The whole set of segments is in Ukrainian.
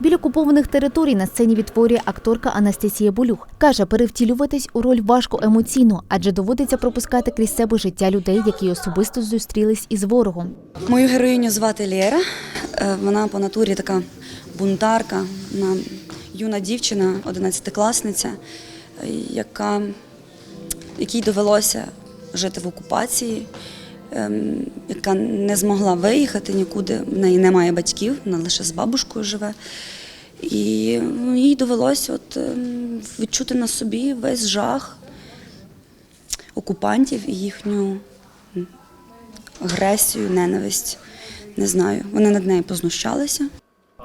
Біля окупованих територій на сцені відтворює акторка Анастасія Болюх. Каже, перевтілюватись у роль важко емоційно, адже доводиться пропускати крізь себе життя людей, які особисто зустрілись із ворогом. Мою героїню звати Лєра. Е, Вона по натурі така бунтарка, вона юна дівчина, одинадцятикласниця, е, яка, якій довелося жити в окупації, яка не змогла виїхати нікуди. В неї немає батьків, вона лише з бабушкою живе. І ну, їй довелося от, ем, відчути на собі весь жах окупантів і їхню агресію, ненависть. Не знаю. Вони над нею познущалися.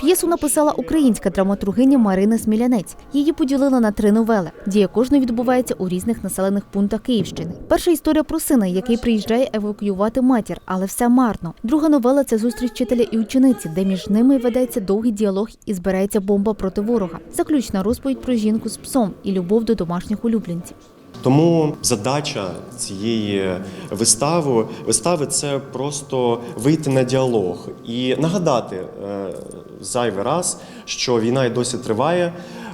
П'єсу написала українська драматургиня Марина Смілянець. Її поділили на три новели. Дія кожної відбувається у різних населених пунктах Київщини. Перша історія про сина, який приїжджає евакуювати матір, але все марно. Друга новела це зустріч вчителя і учениці, де між ними ведеться довгий діалог і збирається бомба проти ворога. Заключна розповідь про жінку з псом і любов до домашніх улюбленців. Тому задача цієї вистави вистави це просто вийти на діалог і нагадати е, зайвий раз, що війна і досі триває.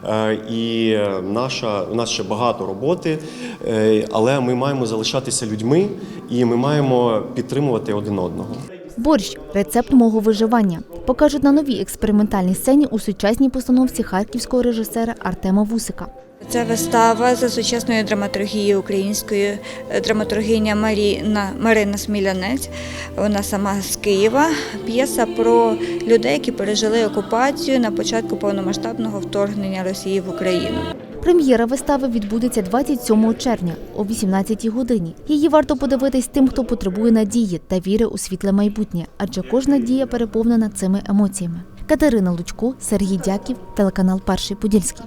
е, І наша у нас ще багато роботи, е, але ми маємо залишатися людьми і ми маємо підтримувати один одного. Борщ рецепт мого виживання покажуть на новій експериментальній сцені у сучасній постановці харківського режисера Артема Вусика. Це вистава за сучасною драматургією української е, драматургиня Маріна Марина Смілянець. Вона сама з Києва. П'єса про людей, які пережили окупацію на початку повномасштабного вторгнення Росії в Україну. Прем'єра вистави відбудеться 27 червня о 18-й годині. Її варто подивитись тим, хто потребує надії та віри у світле майбутнє, адже кожна дія переповнена цими емоціями. Катерина Лучко, Сергій Дяків, телеканал Перший Подільський.